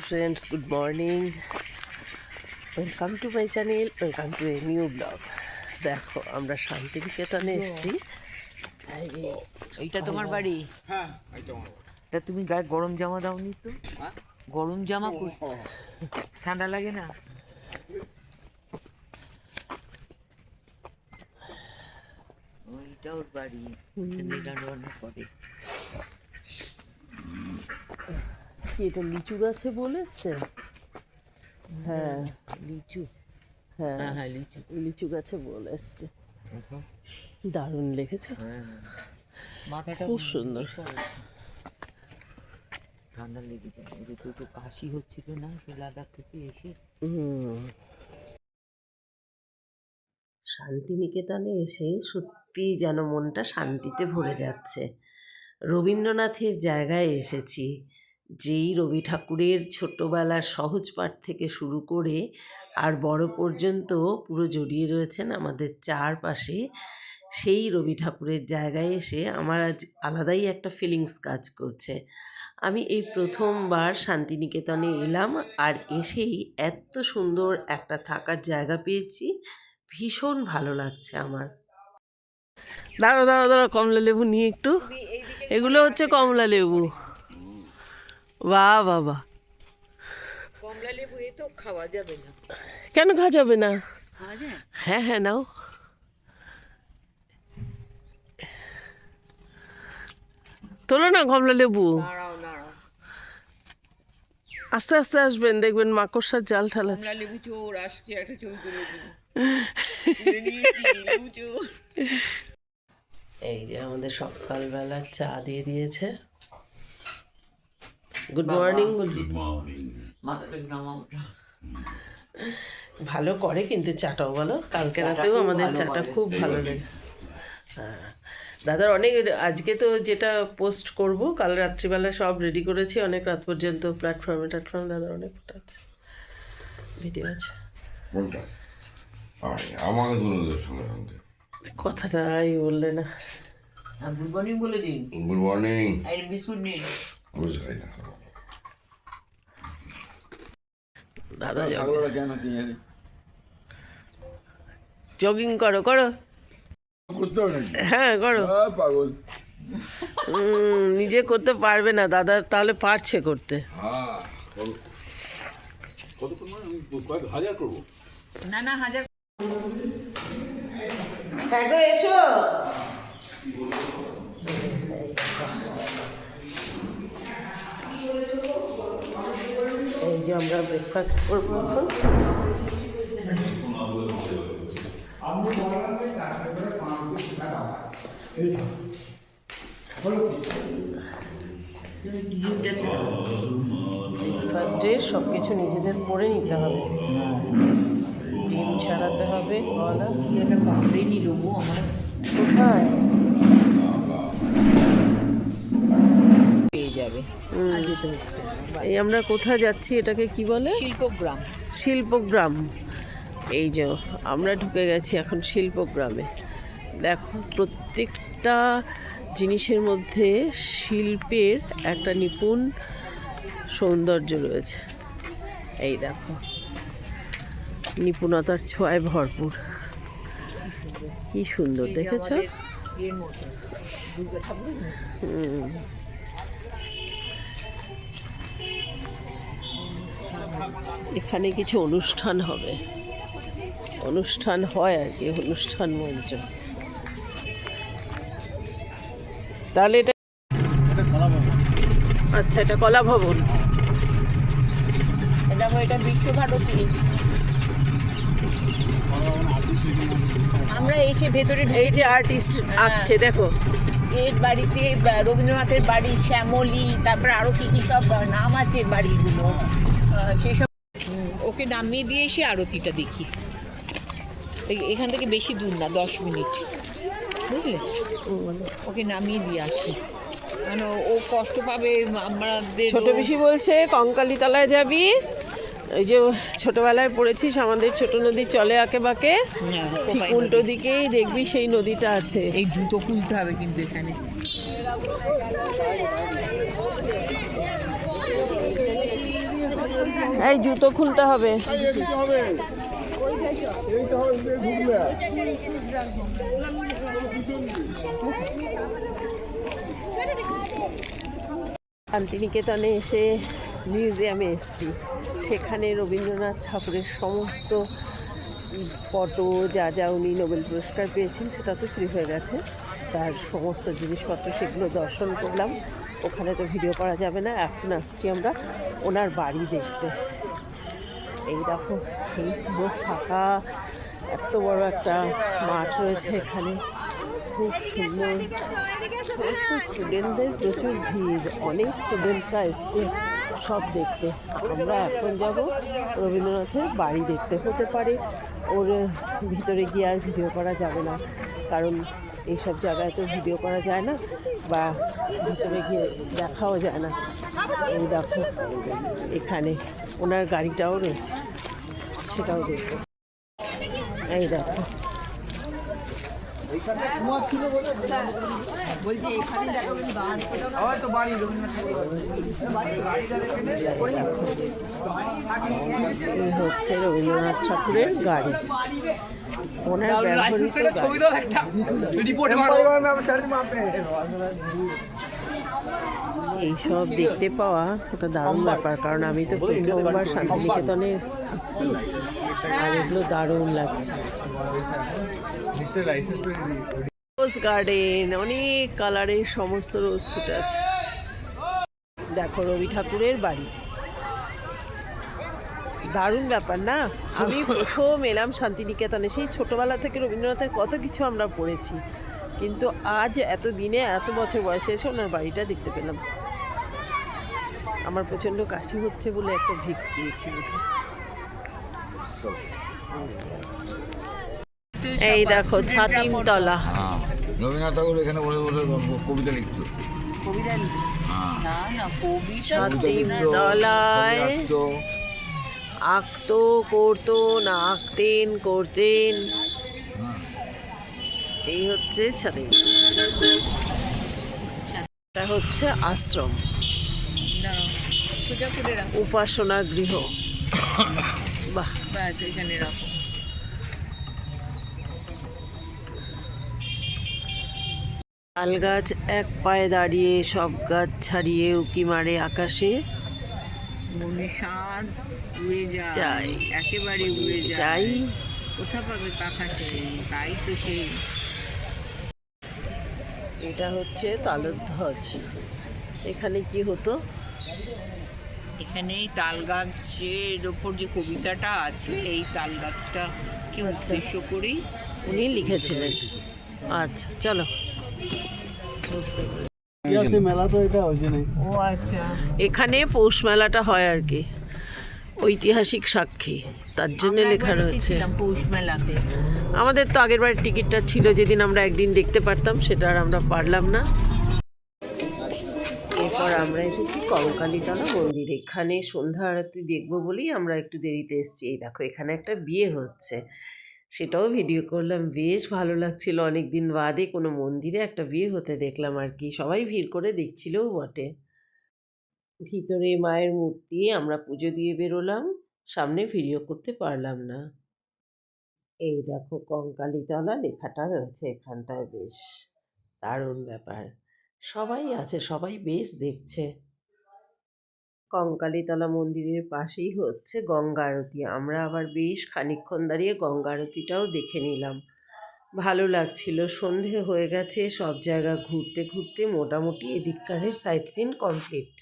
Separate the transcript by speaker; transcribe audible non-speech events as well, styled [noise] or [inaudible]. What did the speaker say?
Speaker 1: Friends good morning welcome to my channel welcome to a new blog দেখো আমরা শান্তিনিকেতনে এসেছি। এই
Speaker 2: এইটা তোমার বাড়ি?
Speaker 3: হ্যাঁ
Speaker 2: তা তুমি গায়ে গরম জামা দাওনি তো?
Speaker 3: হ্যাঁ?
Speaker 2: গরম জামা পর- ঠান্ডা লাগে না? ওইটা ওর বাড়ি। এখানে রান্না করে।
Speaker 1: কি এটা লিচু গাছে বলেছে? হ্যাঁ
Speaker 2: লিচু।
Speaker 1: হ্যাঁ
Speaker 2: হ্যাঁ হ্যাঁ লিচু।
Speaker 1: লিচু গাছে বলে এসছে দারুণ লেগেছে।
Speaker 2: হ্যাঁ মাথাটা
Speaker 1: খুব সুন্দর।
Speaker 2: ঠান্ডা লেগে যায় তো একটু কাশি হচ্ছিল না সে লাদাখ থেকে এসে
Speaker 1: শান্তিনিকেতনে এসে সত্যি যেন মনটা শান্তিতে ভরে যাচ্ছে। রবীন্দ্রনাথের জায়গায় এসেছি। যেই রবি ঠাকুরের ছোটোবেলার সহজ পাঠ থেকে শুরু করে আর বড় পর্যন্ত পুরো জড়িয়ে রয়েছেন আমাদের চারপাশে সেই রবি ঠাকুরের জায়গায় এসে আমার আজ আলাদাই একটা ফিলিংস কাজ করছে। আমি এই প্রথমবার শান্তিনিকেতনে এলাম আর এসেই এত সুন্দর একটা থাকার জায়গা পেয়েছি ভীষণ ভালো লাগছে আমার। দাঁড়ো দাঁড়ো দাঁড়ো কমলা লেবু নিয়ে একটু। এগুলো হচ্ছে কমলা লেবু বাহ বাবা
Speaker 2: কমলা লেবু এ তো খাওয়া যাবে না।
Speaker 1: কেন খাওয়া যাবে না? হ্যাঁ হ্যাঁ নাও। তোলো না কমলা লেবু আস্তে আস্তে আসবেন দেখবেন মাকড়সার জাল ঠালাচ্ছে
Speaker 2: কমলা লেবু চোর আসছে একটা চোর।
Speaker 1: এই যে আমাদের সকালবেলা চা দিয়ে দিয়েছে। গুড মর্নিং ভালো করে কিন্তু চাটাও বলো। কালকে রাতেও আমাদের চাটা খুব ভালো লাগে হ্যাঁ। দাদার অনেক আজকে তো যেটা পোস্ট করব কাল রাত্রিবেলা সব রেডি করেছি। অনেক রাত পর্যন্ত প্ল্যাটফর্মে প্ল্যাটফর্মে দাদার অনেক ফটো আছে। ভিডিও আছে।
Speaker 4: কোনটা? আরে আমাকে তুলে সঙ্গে সঙ্গে
Speaker 1: কথাটাই বললে না।
Speaker 2: গুড মর্নিং বলে দিন।
Speaker 4: গুড মর্নিং
Speaker 2: আর বিস্কুট নিন
Speaker 4: বুঝতে পারি না
Speaker 1: দাদা জগিং করো করো। হ্যাঁ করো।
Speaker 3: পাগল।
Speaker 1: নিজে করতে পারবে না দাদা তাহলে পারছে করতে।
Speaker 3: হ্যাঁ করব।
Speaker 2: না না হাজার
Speaker 1: হ্যাঁ এসো এই যে আমরা ব্রেকফাস্ট করব এখন। ব্রেকফাস্টে সব কিছু নিজেদের করে নিতে হবে। ডিম ছাড়াতে হবে কলা
Speaker 2: এটা কামড়ে নিল গো আমার।
Speaker 1: কোথায়?
Speaker 2: আর যেতে হচ্ছে
Speaker 1: এই আমরা কোথায় যাচ্ছি এটাকে কি বলে?
Speaker 2: শিল্পগ্রাম।
Speaker 1: শিল্পগ্রাম। এই যে আমরা ঢুকে গেছি এখন শিল্পগ্রামে। দেখো প্রত্যেকটা জিনিসের মধ্যে শিল্পের একটা নিপুণ সৌন্দর্য রয়েছে। এই দেখো নিপুণতার ছোঁয়ায় ভরপুর। কি সুন্দর দেখেছ। হুম। এখানে কিছু অনুষ্ঠান হবে। অনুষ্ঠান হয় আর কি অনুষ্ঠান মঞ্চ। তাহলে এটা আচ্ছা এটা কলা ভবন।
Speaker 2: এটা বিশ্বভারতী। আমরা এসে ভেতরে
Speaker 1: এই যে আর্টিস্ট আঁকছে দেখো।
Speaker 2: এর বাড়িতে রবীন্দ্রনাথের বাড়ি শ্যামলী তারপর আরও কি কি সব নাম আছে বাড়িগুলো। সেসব ওকে নামিয়ে দিয়ে এসে আরতিটা দেখি। এখান থেকে বেশি দূর না দশ মিনিট। বুঝলে? ওকে নামিয়ে দিয়ে আসি। কেন ও কষ্ট পাবে আমাদের
Speaker 1: ছোট বেশি বলছে কঙ্কালী তলায় যাবি? ওই যে ছোটবেলায় পড়েছিস আমাদের ছোট নদী চলে আঁকে বাঁকে।
Speaker 2: হ্যাঁ,
Speaker 1: উল্টো দিকেই দেখবি সেই নদীটা আছে।
Speaker 2: এই জুতো খুলতে হবে কিন্তু এখানে।
Speaker 1: এই জুতো খুলতে হবে। শান্তিনিকেতনে এসে মিউজিয়ামে এসেছি। সেখানে রবীন্দ্রনাথ ঠাকুরের সমস্ত ফটো, যা যা উনি নোবেল পুরস্কার পেয়েছেন, সেটা তো চুরি হয়ে গেছে। তার সমস্ত জিনিসপত্র সেগুলো দর্শন করলাম। ওখানে তো ভিডিও করা যাবে না, এখন আসছি আমরা। ওনার বাড়ি দেখতে। এই দেখো, এই পুরো ফাঁকা, এত বড় একটা মাঠ রয়েছে এখানে। খুব সুন্দর। সমস্ত স্টুডেন্টদের প্রচুর ভিড়। অনেক স্টুডেন্টরা এসছে সব দেখতে। আমরা এখন যাব রবীন্দ্রনাথের বাড়ি দেখতে। হতে পারে ওর ভিতরে গিয়ে আর ভিডিও করা যাবে না। কারণ এইসব জায়গায় তো ভিডিও করা যায় না বা ভিতরে গিয়ে দেখাও যায় না। এই দেখো, এখানে ওনার গাড়িটাও রয়েছে, সেটাও দেখব। এই দেখো হচ্ছে রবীন্দ্রনাথ ঠাকুরের গাড়ি। ওনার ব্যবহৃত গাড়ি। এইসব দেখতে পাওয়া একটা দারুণ ব্যাপার কারণ আমি তো প্রথমবার শান্তিনিকেতনে এসেছি। আর এগুলো দারুণ লাগছে। রোজ গার্ডেন অনেক কালারের সমস্ত রোজ ফুটে আছে। দেখো রবি ঠাকুরের বাড়ি। দারুণ ব্যাপার না? আমি প্রথম এলাম শান্তিনিকেতনে। সেই ছোটবেলা থেকে রবীন্দ্রনাথের কত কিছু আমরা পড়েছি। কিন্তু আজ এত দিনে এত বছর বয়সে এসে ওনার বাড়িটা দেখতে পেলাম। আমার প্রচণ্ড কাশি হচ্ছে বলে একটা ভিক্স দিয়েছি মুখে এই দেখো ছাতিমতলা।
Speaker 5: হ্যাঁ রবীন্দ্রনাথ ঠাকুর এখানে বসে বসে কবিতা লিখত। হ্যাঁ।
Speaker 1: ছাতিমতলায় আঁকতো। করতো না আঁকতেন করতেন।
Speaker 5: হ্যাঁ।
Speaker 1: এই হচ্ছে ছাতিম এটা হচ্ছে আশ্রম। উপাসনা গৃহ। [coughs] বাহ।
Speaker 2: ব্যাস এখানে রাখো।
Speaker 1: তাল গাছ এক পায়ে দাঁড়িয়ে সব গাছ ছাড়িয়ে উকি মারে আকাশে।
Speaker 2: মনে স্বাদ উড়ে যায় একেবারে উড়ে যায়। কোথা পাবে পাখা তাই তো সেই।
Speaker 1: এটা হচ্ছে তালধ্বজ এখানে কি হতো?
Speaker 2: এখানে তাল গাছের ওপর যে কবিতাটা আছে এই তাল গাছটা কি উদ্দেশ্য করেই
Speaker 1: উনি লিখেছিলেন। আচ্ছা চলো।
Speaker 2: আচ্ছা
Speaker 1: এখানে পৌষ মেলাটা হয় আর কি। ঐতিহাসিক সাক্ষী তার জন্য লেখা রয়েছে।
Speaker 2: পৌষ মেলাতে।
Speaker 1: আমাদের তো আগের বারের টিকিটটা ছিল যেদিন আমরা একদিন দেখতে পারতাম সেটা আর আমরা পারলাম না। এরপর আমরা এসেছি কঙ্কালীতলা মন্দির। এখানে সন্ধ্যা আরতি দেখব বলেই আমরা একটু দেরিতে এসেছি। এই দেখো এখানে একটা বিয়ে হচ্ছে। সেটাও ভিডিও করলাম। বেশ ভালো লাগছিল। অনেক দিন বাদে কোনো মন্দিরে একটা বিয়ে হতে দেখলাম আর কি। সবাই ভিড় করে দেখছিলও বটে। ভিতরে মায়ের মূর্তি, আমরা পুজো দিয়ে বেরোলাম। সামনে ভিডিও করতে পারলাম না। এই দেখো কঙ্কালীতলা লেখাটা রয়েছে এখানটায়। বেশ দারুণ ব্যাপার। সবাই আছে, সবাই বেশ দেখছে। কঙ্কালীতলা মন্দিরের পাশেই হচ্ছে গঙ্গা আরতি। আমরা আবার বেশ খানিক্ষণ দাঁড়িয়ে গঙ্গা আরতিটাও দেখে নিলাম। ভালো লাগছিল, সন্ধে হয়ে গেছে, সব জায়গা ঘুরতে ঘুরতে মোটামুটি এদিককারের সাইট সিন কমপ্লিট।